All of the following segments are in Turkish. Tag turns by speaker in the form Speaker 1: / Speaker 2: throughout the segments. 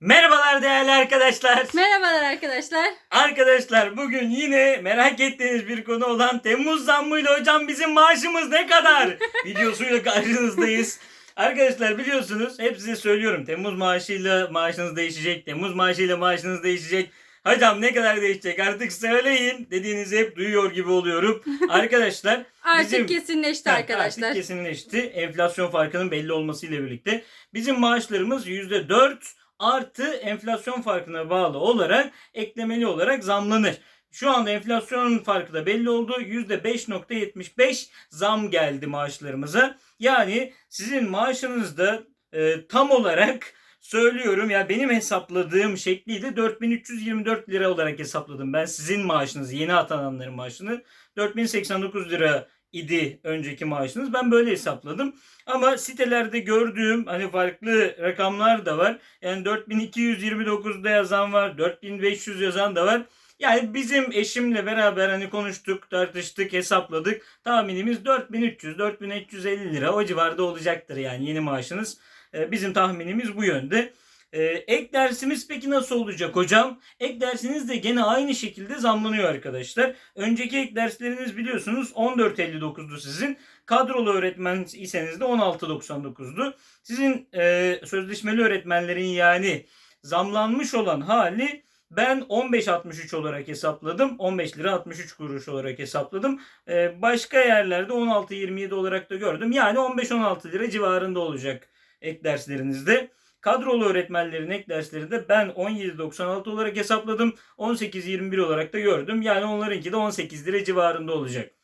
Speaker 1: Merhabalar değerli arkadaşlar.
Speaker 2: Merhabalar arkadaşlar.
Speaker 1: Arkadaşlar bugün yine merak ettiğiniz bir konu olan Temmuz zammıyla hocam bizim maaşımız ne kadar videosuyla karşınızdayız. Arkadaşlar biliyorsunuz hep size söylüyorum Temmuz maaşıyla maaşınız değişecek. Temmuz maaşıyla maaşınız değişecek. Hocam ne kadar değişecek artık söyleyin dediğinizi hep duyuyor gibi oluyorum. Arkadaşlar
Speaker 2: Artık
Speaker 1: Bizim-
Speaker 2: kesinleşti arkadaşlar.
Speaker 1: Artık kesinleşti. Enflasyon farkının belli olmasıyla birlikte. Bizim maaşlarımız %4 artı enflasyon farkına bağlı olarak eklemeli olarak zamlanır. Şu anda enflasyon farkı da belli oldu. %5.75 zam geldi maaşlarımıza. Yani sizin maaşınızda e, tam olarak söylüyorum ya benim hesapladığım şekliyle 4324 lira olarak hesapladım. Ben sizin maaşınızı yeni atananların maaşını 4089 lira idi önceki maaşınız. Ben böyle hesapladım. Ama sitelerde gördüğüm hani farklı rakamlar da var. Yani 4229'da yazan var, 4500 yazan da var. Yani bizim eşimle beraber hani konuştuk, tartıştık, hesapladık. Tahminimiz 4300, 4350 lira o civarda olacaktır yani yeni maaşınız. Ee, Bizim tahminimiz bu yönde. Ee, ek dersimiz peki nasıl olacak hocam? Ek dersiniz de gene aynı şekilde zamlanıyor arkadaşlar. Önceki ek dersleriniz biliyorsunuz 14.59'du sizin. Kadrolu öğretmen iseniz de 16.99'du. Sizin e, sözleşmeli öğretmenlerin yani zamlanmış olan hali ben 15.63 olarak hesapladım. 15 lira 63 kuruş olarak hesapladım. E, başka yerlerde 16.27 olarak da gördüm. Yani 15-16 lira civarında olacak ek derslerinizde. Kadrolu öğretmenlerin ek dersleri de ben 17.96 olarak hesapladım. 18.21 olarak da gördüm. Yani onlarınki de 18 lira civarında olacak.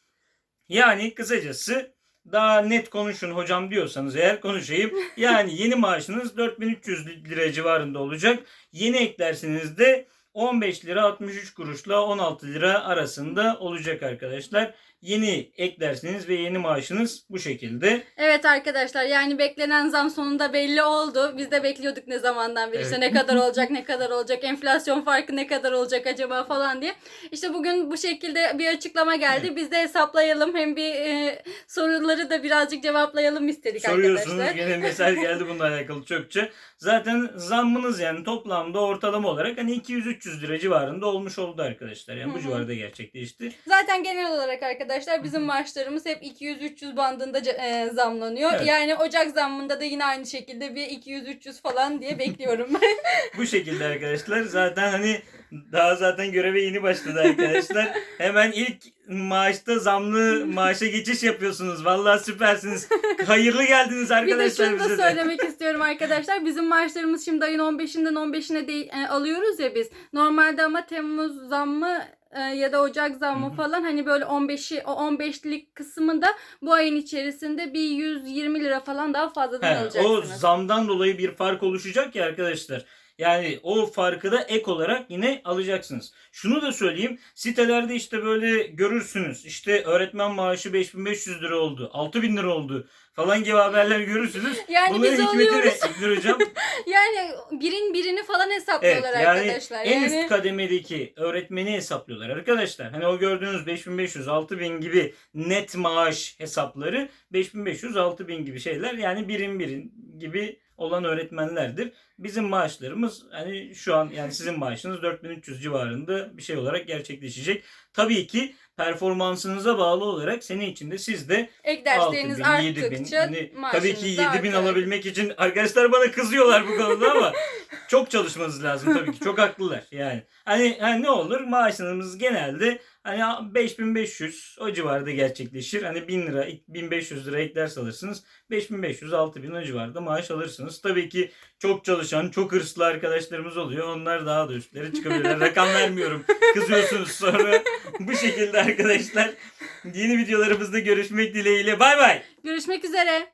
Speaker 1: Yani kısacası daha net konuşun hocam diyorsanız eğer konuşayım. Yani yeni maaşınız 4300 lira civarında olacak. Yeni ek dersiniz de 15 lira 63 kuruşla 16 lira arasında olacak arkadaşlar. Yeni ek dersiniz ve yeni maaşınız bu şekilde.
Speaker 2: Evet arkadaşlar yani beklenen zam sonunda belli oldu. Biz de bekliyorduk ne zamandan beri işte
Speaker 1: Evet.
Speaker 2: ne kadar olacak ne kadar olacak enflasyon farkı ne kadar olacak acaba falan diye. İşte bugün bu şekilde bir açıklama geldi. Biz de hesaplayalım hem bir e, soruları da birazcık cevaplayalım istedik
Speaker 1: Soruyorsunuz
Speaker 2: arkadaşlar.
Speaker 1: gene mesaj geldi bununla alakalı çokça. Zaten zammınız yani toplamda ortalama olarak hani 200-300 lira civarında olmuş oldu arkadaşlar. Yani bu civarda gerçekleşti.
Speaker 2: Zaten genel olarak arkadaşlar bizim maaşlarımız hep 200-300 bandında e, zamlanıyor.
Speaker 1: Evet.
Speaker 2: Yani Ocak zammında da yine aynı şekilde bir 200-300 falan diye bekliyorum ben.
Speaker 1: Bu şekilde arkadaşlar. Zaten hani daha zaten göreve yeni başladı arkadaşlar. Hemen ilk maaşta zamlı maaşa geçiş yapıyorsunuz. Vallahi süpersiniz. Hayırlı geldiniz
Speaker 2: Bir de
Speaker 1: arkadaşlar
Speaker 2: şunu da
Speaker 1: bize de.
Speaker 2: söylemek istiyorum arkadaşlar. Bizim maaşlarımız şimdi ayın 15'inden 15'ine de, e, alıyoruz ya biz. Normalde ama Temmuz zammı e, ya da Ocak zammı falan hani böyle 15'i o 15'lik kısmında bu ayın içerisinde bir 120 lira falan daha fazladan
Speaker 1: He, o
Speaker 2: alacaksınız.
Speaker 1: zamdan dolayı bir fark oluşacak ya arkadaşlar. Yani o farkı da ek olarak yine alacaksınız. Şunu da söyleyeyim. Sitelerde işte böyle görürsünüz. İşte öğretmen maaşı 5500 lira oldu. 6000 lira oldu falan gibi haberler görürsünüz.
Speaker 2: Yani
Speaker 1: Bunların
Speaker 2: biz.
Speaker 1: İlknur hocam?
Speaker 2: Yani birin birini falan
Speaker 1: Evet
Speaker 2: hesaplıyorlar
Speaker 1: yani
Speaker 2: arkadaşlar.
Speaker 1: en
Speaker 2: yani
Speaker 1: üst kademedeki öğretmeni hesaplıyorlar arkadaşlar. Hani o gördüğünüz 5500 6000 gibi net maaş hesapları 5500 6000 gibi şeyler yani birim birin gibi olan öğretmenlerdir. Bizim maaşlarımız hani şu an yani sizin maaşınız 4300 civarında bir şey olarak gerçekleşecek. Tabii ki performansınıza bağlı olarak sene içinde siz de
Speaker 2: ek dersleriniz
Speaker 1: 6000, 7000,
Speaker 2: arttıkça
Speaker 1: hani
Speaker 2: maaşınız
Speaker 1: tabii ki
Speaker 2: da
Speaker 1: 7000
Speaker 2: artıyor.
Speaker 1: alabilmek için arkadaşlar bana kızıyorlar bu konuda ama çok çalışmanız lazım tabii ki. Çok haklılar yani. Hani, hani ne olur maaşınız genelde hani 5500 o civarda gerçekleşir. Hani 1000 lira 1500 lira ek ders alırsınız. 5500 6000 o civarda maaş alırsınız. Tabii ki çok çalışan, çok hırslı arkadaşlarımız oluyor. Onlar daha da üstlere çıkabilirler. Rakam vermiyorum. Kızıyorsunuz sonra. Bu şekilde arkadaşlar. Yeni videolarımızda görüşmek dileğiyle. Bay bay.
Speaker 2: Görüşmek üzere.